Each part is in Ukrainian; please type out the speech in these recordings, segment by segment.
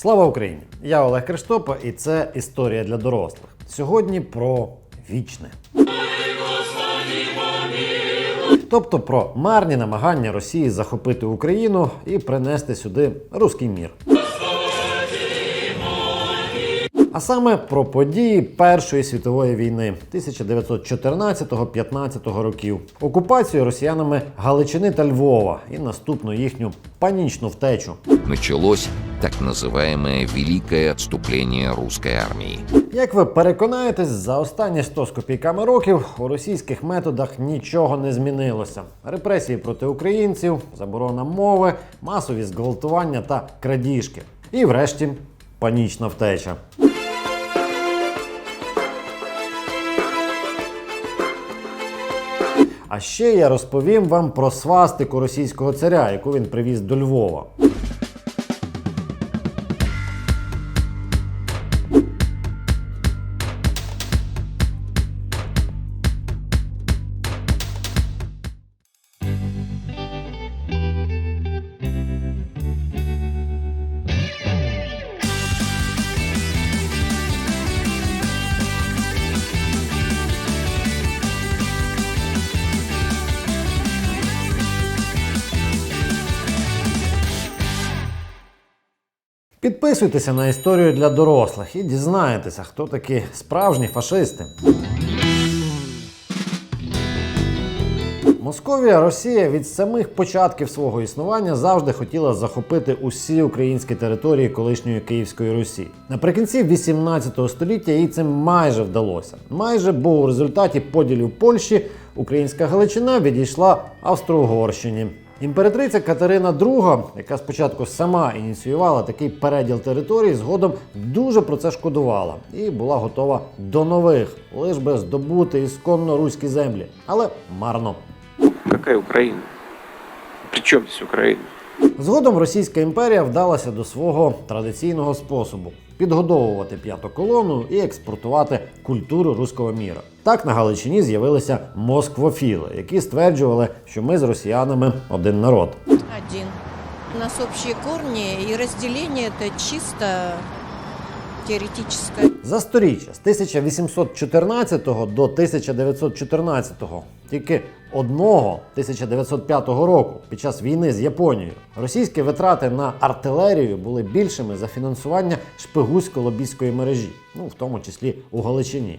Слава Україні! Я Олег Криштопа, і це історія для дорослих. Сьогодні про вічне. Тобто про марні намагання Росії захопити Україну і принести сюди руський мір. А саме про події Першої світової війни 1914-15 років, окупацію росіянами Галичини та Львова і наступну їхню панічну втечу. началось так называемое Великое отступление русской армии. Як ви переконаєтесь, за останні 100 з копійками років у російських методах нічого не змінилося. Репресії проти українців, заборона мови, масові зґвалтування та крадіжки. І врешті панічна втеча. А ще я розповім вам про свастику російського царя, яку він привіз до Львова. Підписуйтеся на історію для дорослих і дізнаєтеся, хто такі справжні фашисти. Московія Росія від самих початків свого існування завжди хотіла захопити усі українські території колишньої Київської Русі. Наприкінці 18 століття їй це майже вдалося. Майже, бо у результаті поділів Польщі українська Галичина відійшла Австро-Угорщині. Імператриця Катерина II, яка спочатку сама ініціювала такий переділ територій, згодом дуже про це шкодувала і була готова до нових, лиш би здобути ісконно руські землі. Але марно. Какая Украина? При чем здесь Украина? Згодом Російська імперія вдалася до свого традиційного способу підгодовувати п'яту колону і експортувати культуру руського міра. Так на Галичині з'явилися москвофіли, які стверджували, що ми з росіянами один народ. Один. У нас общие корни, и разделение это чисто теоретическое. За сторіччя з 1814 до 1914 тільки одного 1905 року під час війни з Японією російські витрати на артилерію були більшими за фінансування шпигусько-лобійської мережі, ну в тому числі у Галичині.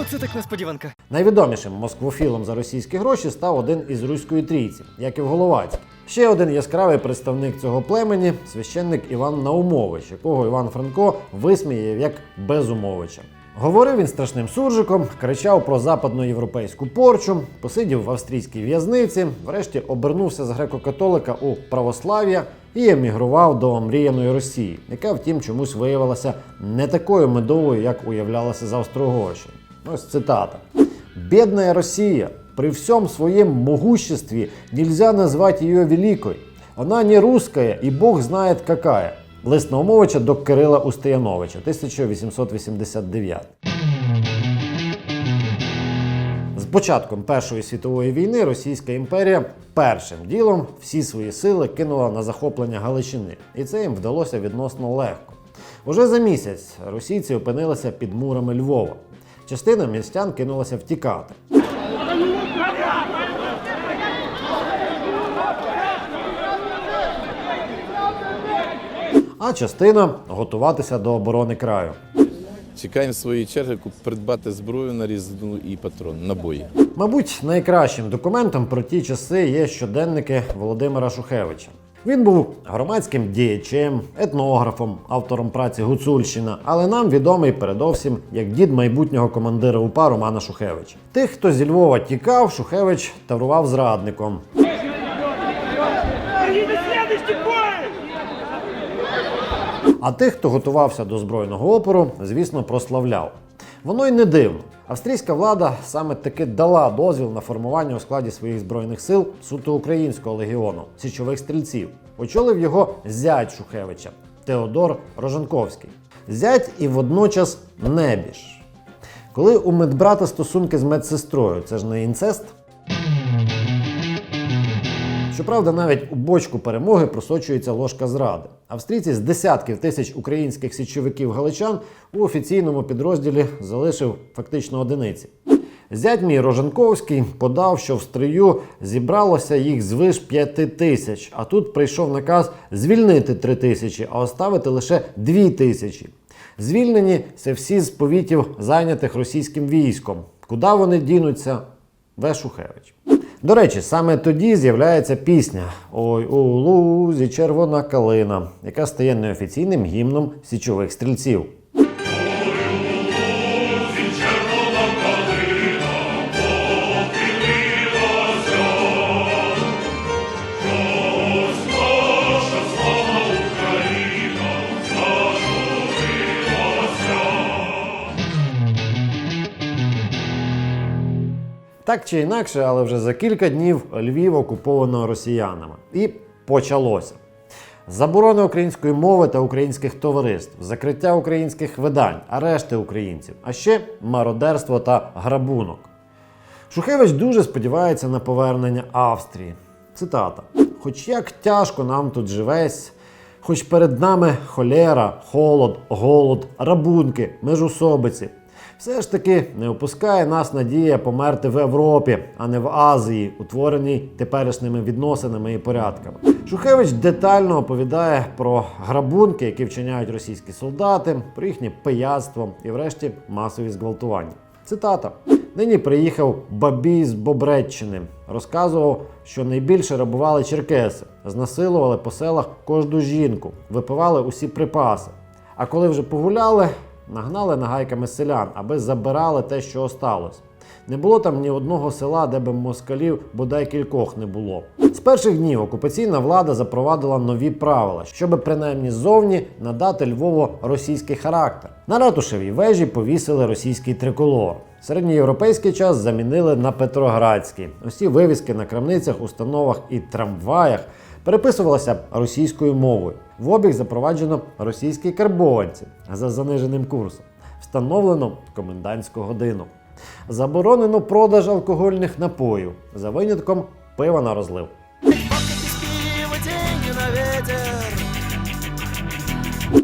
Оце так несподіванка. Найвідомішим москвофілом за російські гроші став один із руської трійці, Яків Головацький. Ще один яскравий представник цього племені священник Іван Наумович, якого Іван Франко висміяв як Безумовича. Говорив він страшним суржиком, кричав про западноєвропейську порчу, посидів в австрійській в'язниці, врешті обернувся з греко-католика у православ'я і емігрував до омріяної Росії, яка, втім, чомусь виявилася не такою медовою, як уявлялася з Австро-Угорщини. Ось цитата. «Бедная Россия, при всем своем могуществе нельзя назвать ее великой. Она не русская, и Бог знает какая. Лист Наумовича до Кирила Устаяновича, 1889. З початком Першої світової війни Російська імперія першим ділом всі свої сили кинула на захоплення Галичини, і це їм вдалося відносно легко. Уже за місяць російці опинилися під мурами Львова. Частина містян кинулася втікати. А частина готуватися до оборони краю. Чекаємо своєї черги придбати зброю нарізану і патрон, набої. Мабуть, найкращим документом про ті часи є щоденники Володимира Шухевича. Він був громадським діячем, етнографом, автором праці Гуцульщина, але нам відомий передовсім як дід майбутнього командира УПА Романа Шухевича. Тих, хто зі Львова тікав, Шухевич таврував зрадником. А тих, хто готувався до збройного опору, звісно, прославляв. Воно й не дивно. Австрійська влада саме таки дала дозвіл на формування у складі своїх збройних сил суто українського легіону січових стрільців. Очолив його зять Шухевича Теодор Рожанковський. Зять і водночас небіж. Коли у медбрата стосунки з медсестрою, це ж не інцест. Щоправда, навіть у бочку перемоги просочується ложка зради. Австрійці з десятків тисяч українських січовиків галичан у офіційному підрозділі залишив фактично одиниці. Зять мій Роженковський подав, що в стрию зібралося їх звиш п'яти тисяч, а тут прийшов наказ звільнити три тисячі, а оставити лише дві тисячі. Звільнені це всі з повітів, зайнятих російським військом. Куди вони дінуться? В. До речі, саме тоді з'являється пісня Ой у лузі червона калина, яка стає неофіційним гімном січових стрільців. Так чи інакше, але вже за кілька днів Львів окуповано росіянами. І почалося. Заборона української мови та українських товариств, закриття українських видань, арешти українців, а ще мародерство та грабунок. Шухевич дуже сподівається на повернення Австрії. Цитата: Хоч як тяжко нам тут живесь, хоч перед нами холера, холод, голод, рабунки, межусобиці. Все ж таки не опускає нас надія померти в Європі, а не в Азії, утвореній теперішніми відносинами і порядками. Шухевич детально оповідає про грабунки, які вчиняють російські солдати, про їхнє пияцтво і, врешті, масові зґвалтування. Цитата: Нині приїхав бабій з Бобреччини. Розказував, що найбільше рабували черкеси, знасилували по селах кожну жінку, випивали усі припаси. А коли вже погуляли, нагнали нагайками селян, аби забирали те, що осталось. Не було там ні одного села, де би москалів бодай кількох не було. З перших днів окупаційна влада запровадила нові правила, щоб принаймні ззовні надати Львову російський характер. На ратушевій вежі повісили російський триколор. Середньоєвропейський час замінили на Петроградський. Усі вивіски на крамницях, установах і трамваях переписувалися російською мовою. В обіг запроваджено російські карбованці за заниженим курсом. Встановлено комендантську годину. Заборонено продаж алкогольних напоїв за винятком пива на розлив.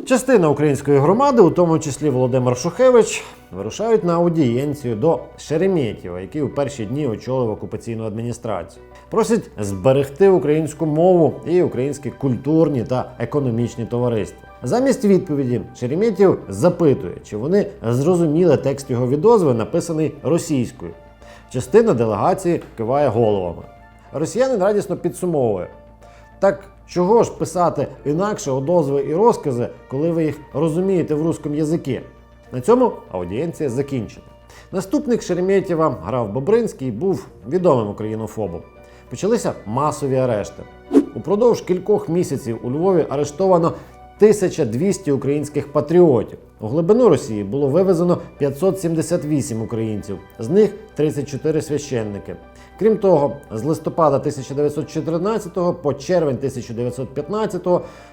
Частина української громади, у тому числі Володимир Шухевич, вирушають на аудієнцію до Шереметєва, який у перші дні очолив окупаційну адміністрацію. Просять зберегти українську мову і українські культурні та економічні товариства. Замість відповіді Шереметєв запитує, чи вони зрозуміли текст його відозви, написаний російською. Частина делегації киває головами. Росіянин радісно підсумовує. Так чого ж писати інакше одозви і розкази, коли ви їх розумієте в русском язикі? На цьому аудієнція закінчена. Наступник Шереметєва грав Бобринський, був відомим українофобом. Почалися масові арешти. Упродовж кількох місяців у Львові арештовано 1200 українських патріотів. У глибину Росії було вивезено 578 українців, з них 34 священники. Крім того, з листопада 1914 по червень 1915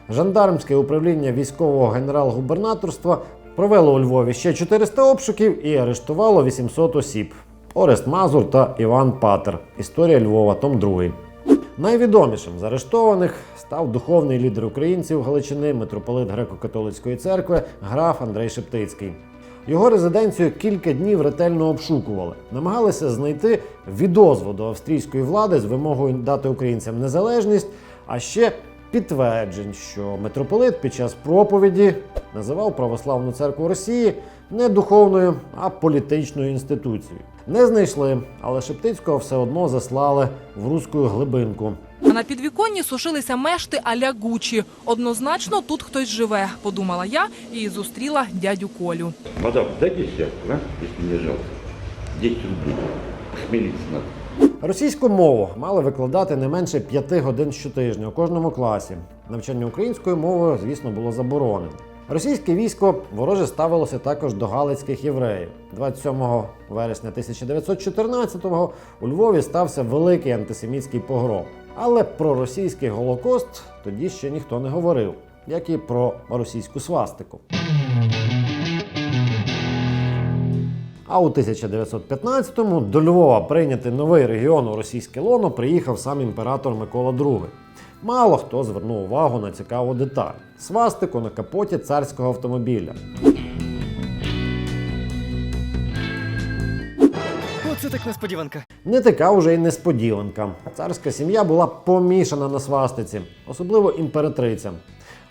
жандармське управління військового генерал-губернаторства провело у Львові ще 400 обшуків і арештувало 800 осіб. Орест Мазур та Іван Патер. Історія Львова, том 2. Найвідомішим з арештованих став духовний лідер українців Галичини, митрополит Греко-католицької церкви, граф Андрей Шептицький. Його резиденцію кілька днів ретельно обшукували, намагалися знайти відозву до австрійської влади з вимогою дати українцям незалежність, а ще підтверджень, що митрополит під час проповіді називав православну церкву Росії не духовною, а політичною інституцією. Не знайшли, але Шептицького все одно заслали в руську глибинку. А на підвіконні сушилися мешти аля Гучі. Однозначно тут хтось живе, подумала я і зустріла дядю Колю. Мадам, дай десятку, а? если не жалко. 10 рублей. Смириться надо. Російську мову мали викладати не менше п'яти годин щотижня у кожному класі. Навчання українською мовою, звісно, було заборонено. Російське військо вороже ставилося також до галицьких євреїв. 27 вересня 1914-го у Львові стався великий антисемітський погром. Але про російський голокост тоді ще ніхто не говорив, як і про російську свастику. А у 1915-му до Львова прийняти новий регіон у російське лоно приїхав сам імператор Микола II. Мало хто звернув увагу на цікаву деталь свастику на капоті царського автомобіля. Оце так несподіванка. Не така вже й несподіванка. Царська сім'я була помішана на свастиці, особливо імператриця.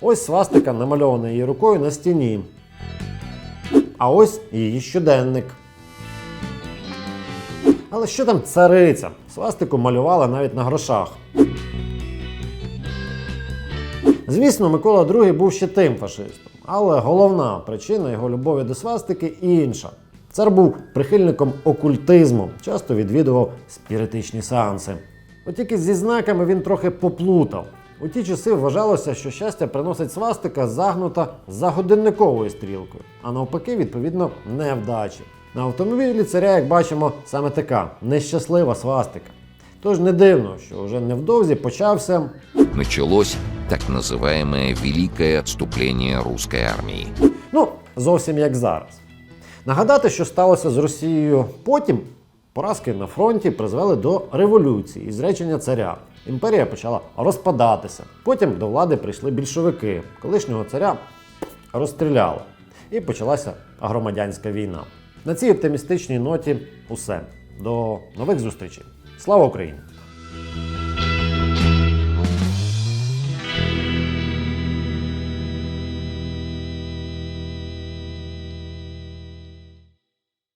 Ось свастика намальована її рукою на стіні. А ось її щоденник. Але що там цариця? Свастику малювала навіть на грошах. Звісно, Микола II був ще тим фашистом, але головна причина його любові до свастики інша. Цар був прихильником окультизму, часто відвідував спіритичні сеанси. От тільки зі знаками він трохи поплутав. У ті часи вважалося, що щастя приносить свастика загнута за годинниковою стрілкою, а навпаки, відповідно, невдачі. На автомобілі царя, як бачимо, саме така нещаслива свастика. Тож не дивно, що вже невдовзі почався Началось так называемое Великое отступление русской армии. Ну, зовсім як зараз. Нагадати, що сталося з Росією потім, поразки на фронті призвели до революції і зречення царя. Імперія почала розпадатися. Потім до влади прийшли більшовики. Колишнього царя розстріляли. І почалася громадянська війна. На цій оптимістичній ноті усе. До нових зустрічей. Слава Україні!